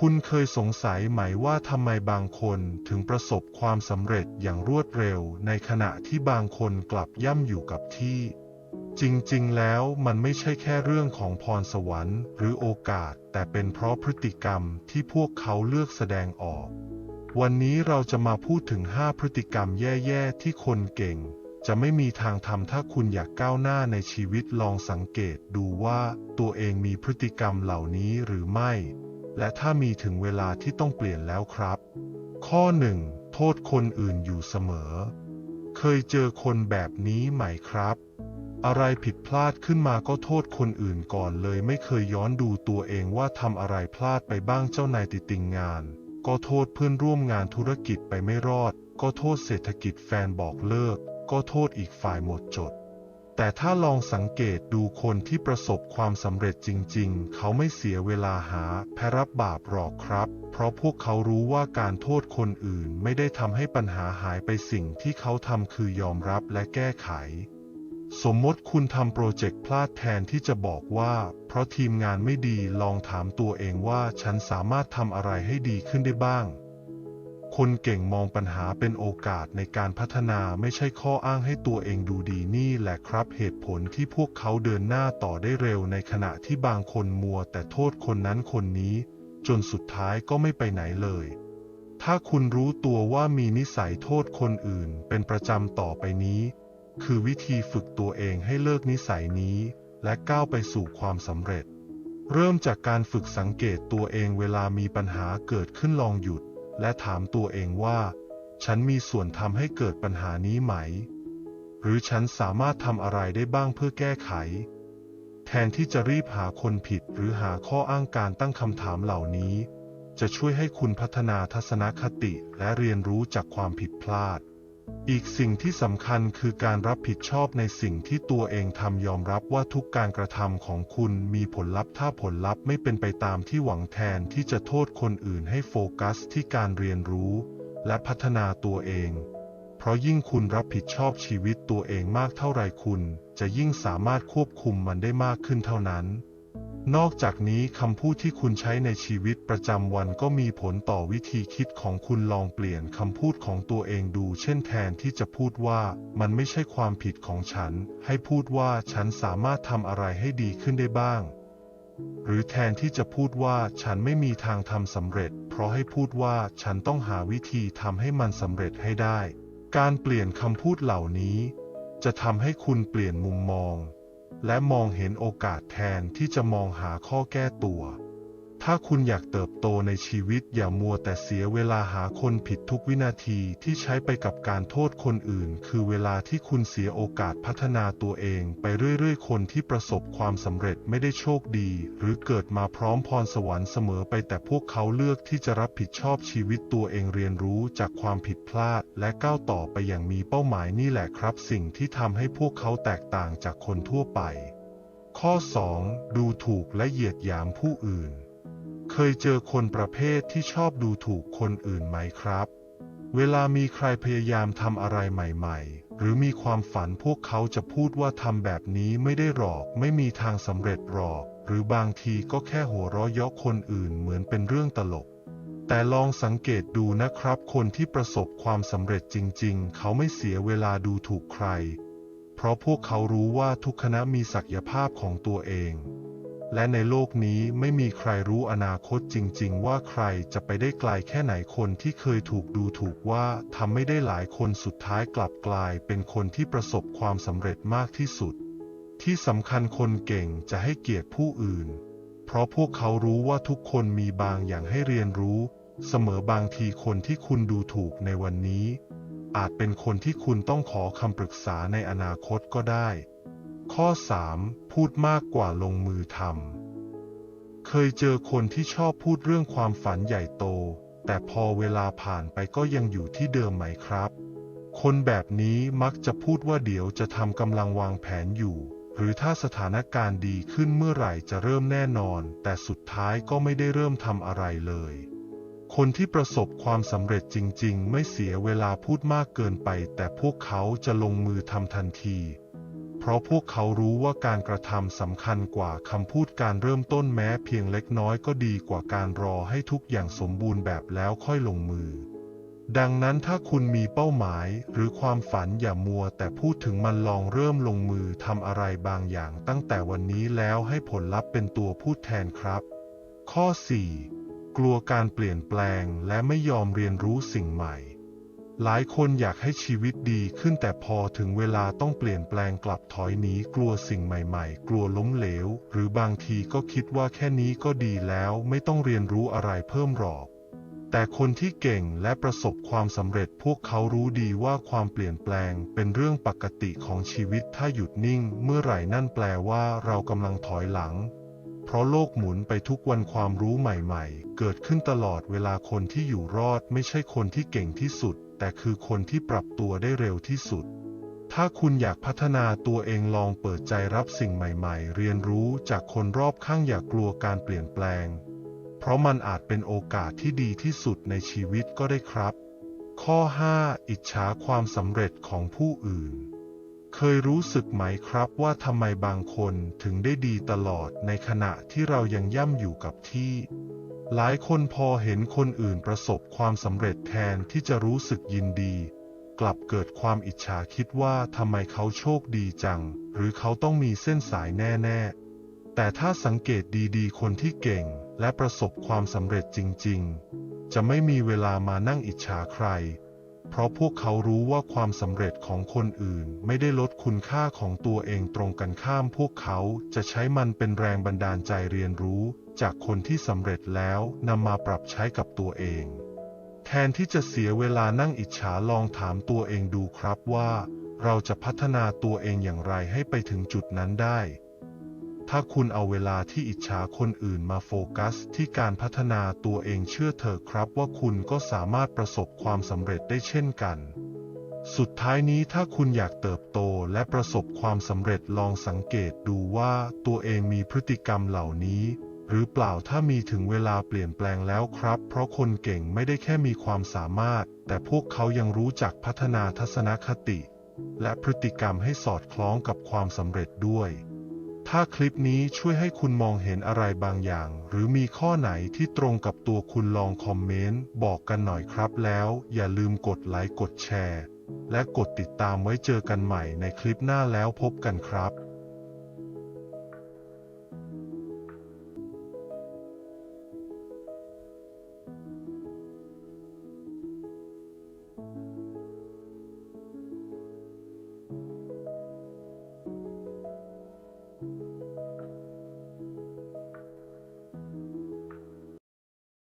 คุณเคยสงสัยไหมว่าทำไมบางคนถึงประสบความสำเร็จอย่างรวดเร็ว ในขณะที่บางคนกลับย่ำอยู่กับที่ จริงๆ แล้วมันไม่ใช่แค่เรื่องของพรสวรรค์ หรือโอกาส แต่เป็นเพราะพฤติกรรมที่พวกเขาเลือกแสดงออก วันนี้เราจะมาพูดถึง 5 พฤติกรรมแย่ๆ ที่คนเก่ง จะไม่มีทางทำถ้าคุณอยากก้าวหน้าในชีวิตลองสังเกตดูว่าตัวเองมีพฤติกรรมเหล่านี้หรือไม่ และถ้ามีถึงเวลาที่ต้องเปลี่ยนแล้วครับ ข้อ 1 โทษคนอื่นอยู่เสมอ เคยเจอคนแบบนี้ไหมครับ อะไรผิดพลาดขึ้นมาก็โทษคนอื่นก่อนเลยไม่เคยย้อนดูตัวเองว่าทำอะไรพลาดไปบ้างเจ้านายติดติงงาน ก็โทษเพื่อนร่วมงานธุรกิจไปไม่รอด ก็โทษเศรษฐกิจแฟนบอกเลิก ก็โทษอีกฝ่ายหมดจด แต่ถ้าลองสังเกตดูคนที่ประสบความสำเร็จจริงๆ เขาไม่เสียเวลาหาแพรับบาปหรอกครับ เพราะพวกเขารู้ว่าการโทษคนอื่นไม่ได้ทำให้ปัญหาหายไปสิ่งที่เขาทำคือยอมรับและแก้ไข สมมติคุณทำโปรเจกต์พลาดแทนที่จะบอกว่า เพราะทีมงานไม่ดีลองถามตัวเองว่าฉันสามารถทำอะไรให้ดีขึ้นได้บ้าง คนเก่งมองปัญหาเป็นโอกาสในการพัฒนาไม่ใช่ข้ออ้างให้ตัวเองดูดีนี่แหละครับ เหตุผลที่พวกเขาเดินหน้าต่อได้เร็วในขณะที่บางคนมัวแต่โทษคนนั้นคนนี้ จนสุดท้ายก็ไม่ไปไหนเลย ถ้าคุณรู้ตัวว่ามีนิสัยโทษคนอื่นเป็นประจำต่อไปนี้ คือวิธีฝึกตัวเองให้เลิกนิสัยนี้ และก้าวไปสู่ความสำเร็จ เริ่มจากการฝึกสังเกตตัวเองเวลามีปัญหาเกิดขึ้นลองหยุด และถามตัวเองว่า ฉันมีส่วนทำให้เกิดปัญหานี้ไหม หรือฉันสามารถทำอะไรได้บ้างเพื่อแก้ไข แทนที่จะรีบหาคนผิดหรือหาข้ออ้างการตั้งคำถามเหล่านี้ จะช่วยให้คุณพัฒนาทัศนคติและเรียนรู้จากความผิดพลาด อีกสิ่งที่สำคัญคือการรับผิดชอบในสิ่งที่ตัวเองทำยอมรับว่าทุกการกระทำของคุณมีผลลัพธ์ถ้าผลลัพธ์ไม่เป็นไปตามที่หวังแทนที่จะโทษคนอื่นให้โฟกัสที่การเรียนรู้ และพัฒนาตัวเอง เพราะยิ่งคุณรับผิดชอบชีวิตตัวเองมากเท่าไรคุณ จะยิ่งสามารถควบคุมมันได้มากขึ้นเท่านั้น นอกจากนี้คำพูดที่คุณใช้ในชีวิตประจำวันก็มีผลต่อวิธีคิดของคุณลองเปลี่ยนคำพูดของตัวเองดู เช่นแทนที่จะพูดว่ามันไม่ใช่ความผิดของฉัน ให้พูดว่าฉันสามารถทำอะไรให้ดีขึ้นได้บ้าง หรือแทนที่จะพูดว่าฉันไม่มีทางทำสำเร็จ เพราะให้พูดว่าฉันต้องหาวิธีทำให้มันสำเร็จให้ได้ การเปลี่ยนคำพูดเหล่านี้ จะทำให้คุณเปลี่ยนมุมมอง และมองเห็นโอกาสแทนที่จะมองหาข้อแก้ตัว ถ้าคุณอยากเติบโตในชีวิตอย่ามัวแต่เสียเวลาหาคนผิดทุกวินาทีที่ใช้ไปกับการโทษคนอื่น คือเวลาที่คุณเสียโอกาสพัฒนาตัวเองไปเรื่อยๆ คนที่ประสบความสำเร็จไม่ได้โชคดี หรือเกิดมาพร้อมพรสวรรค์เสมอไปแต่พวกเขาเลือกที่จะรับผิดชอบชีวิตตัวเองเรียนรู้จากความผิดพลาด และก้าวต่อไปอย่างมีเป้าหมายนี่แหละครับ สิ่งที่ทำให้พวกเขาแตกต่างจากคนทั่วไป ข้อ 2. ดูถูกและเหยียดหยามผู้อื่น เคยเจอคนประเภทที่ชอบดูถูกคนอื่นไหมครับ เวลามีใครพยายามทำอะไรใหม่ๆ หรือมีความฝันพวกเขาจะพูดว่าทำแบบนี้ไม่ได้หรอก ไม่มีทางสำเร็จหรอก หรือบางทีก็แค่หัวเราะเยาะคนอื่นเหมือนเป็นเรื่องตลก แต่ลองสังเกตดูนะครับ คนที่ประสบความสำเร็จจริง ๆ เขาไม่เสียเวลาดูถูกใคร เพราะพวกเขารู้ว่าทุกคณะมีศักยภาพของตัวเอง และในโลกนี้ไม่มีใครรู้อนาคตจริง ๆ ว่าใครจะไปได้ไกลแค่ไหนคนที่เคยถูกดูถูกว่าทำไม่ได้หลายคนสุดท้ายกลับกลายเป็นคนที่ประสบความสำเร็จมากที่สุด ที่สำคัญคนเก่งจะให้เกียรติผู้อื่น เพราะพวกเขารู้ว่าทุกคนมีบางอย่างให้เรียนรู้ เสมอบางทีคนที่คุณดูถูกในวันนี้ อาจเป็นคนที่คุณต้องขอคำปรึกษาในอนาคตก็ได้ ข้อ 3. พูดมากกว่าลงมือทำ เคยเจอคนที่ชอบพูดเรื่องความฝันใหญ่โต แต่พอเวลาผ่านไปก็ยังอยู่ที่เดิมไหมครับ คนแบบนี้มักจะพูดว่าเดี๋ยวจะทำกำลังวางแผนอยู่ หรือถ้าสถานการณ์ดีขึ้นเมื่อไหร่จะเริ่มแน่นอน แต่สุดท้ายก็ไม่ได้เริ่มทำอะไรเลย คนที่ประสบความสำเร็จจริง ๆ ไม่เสียเวลาพูดมากเกินไป แต่พวกเขาจะลงมือทำทันที เพเพราะพวกเขารู้ว่าการกระทำสำคัญกว่าคำพูดการเริ่มต้นแม้เพียงเล็กน้อยก็ดีกว่าการรอให้ทุกอย่างสมบูรณ์แบบแล้วค่อยลงมือ ดังนั้นถ้าคุณมีเป้าหมายหรือความฝันอย่ามัวแต่พูดถึงมันลองเริ่มลงมือทำอะไรบางอย่างตั้งแต่วันนี้แล้วให้ผลลัพธ์เป็นตัวพูดแทนครับ ข้อ 4 กลัวการเปลี่ยนแปลงและไม่ยอมเรียนรู้สิ่งใหม่ หลายคนอยากให้ชีวิตดีขึ้นแต่พอถึงเวลาต้องเปลี่ยนแปลงกลับถอยหนีกลัวสิ่งใหม่ๆ กลัวล้มเหลว หรือบางทีก็คิดว่าแค่นี้ก็ดีแล้วไม่ต้องเรียนรู้อะไรเพิ่มหรอก แต่คนที่เก่งและประสบความสำเร็จพวกเขารู้ดีว่าความเปลี่ยนแปลงเป็นเรื่องปกติของชีวิตถ้าหยุดนิ่ง เมื่อไหร่นั่นแปลว่าเรากำลังถอยหลัง เพราะโลกหมุนไปทุกวันความรู้ใหม่ๆ เกิดขึ้นตลอดเวลาคนที่อยู่รอดไม่ใช่คนที่เก่งที่สุด แต่คือคนที่ปรับตัวได้เร็วที่สุด ถ้าคุณอยากพัฒนาตัวเองลองเปิดใจรับสิ่งใหม่ๆ เรียนรู้จากคนรอบข้างอย่ากกลัวการเปลี่ยนแปลง เพราะมันอาจเป็นโอกาสที่ดีที่สุดในชีวิตก็ได้ครับ ข้อ 5 อิจฉาความสำเร็จของผู้อื่น เคยรู้สึกไหมครับว่าทำไมบางคนถึงได้ดีตลอดในขณะที่เรายังย่ำอยู่กับที่ หลายคนพอเห็นคนอื่นประสบความสำเร็จแทนที่จะรู้สึกยินดี กลับเกิดความอิจฉาคิดว่าทำไมเขาโชคดีจัง หรือเขาต้องมีเส้นสายแน่ๆ แต่ถ้าสังเกตดีๆ คนที่เก่งและประสบความสำเร็จจริง ๆ จะไม่มีเวลามานั่งอิจฉาใคร เพราะพวกเขารู้ว่าความสำเร็จของคนอื่นไม่ได้ลดคุณค่าของตัวเองตรงกันข้ามพวกเขาจะใช้มันเป็นแรงบันดาลใจเรียนรู้ จากคนที่สำเร็จแล้วนำมาปรับใช้กับตัวเอง แทนที่จะเสียเวลานั่งอิจฉาลองถามตัวเองดูครับว่า เราจะพัฒนาตัวเองอย่างไรให้ไปถึงจุดนั้นได้ ถ้าคุณเอาเวลาที่อิจฉาคนอื่นมาโฟกัส ที่การพัฒนาตัวเองเชื่อเถอะครับว่าคุณก็สามารถประสบความสำเร็จได้เช่นกัน สุดท้ายนี้ถ้าคุณอยากเติบโตและประสบความสำเร็จลองสังเกตดูว่าตัวเองมีพฤติกรรมเหล่านี้ หรือเปล่าถ้ามีถึงเวลาเปลี่ยนแปลงแล้วครับ เพราะคนเก่งไม่ได้แค่มีความสามารถ แต่พวกเขายังรู้จักพัฒนาทัศนคติ และพฤติกรรมให้สอดคล้องกับความสำเร็จด้วย ถ้าคลิปนี้ช่วยให้คุณมองเห็นอะไรบางอย่าง หรือมีข้อไหนที่ตรงกับตัวคุณลองคอมเมนต์บอกกันหน่อยครับแล้ว อย่าลืมกดไลค์กดแชร์ และกดติดตามไว้เจอกันใหม่ในคลิปหน้าแล้วพบกันครับ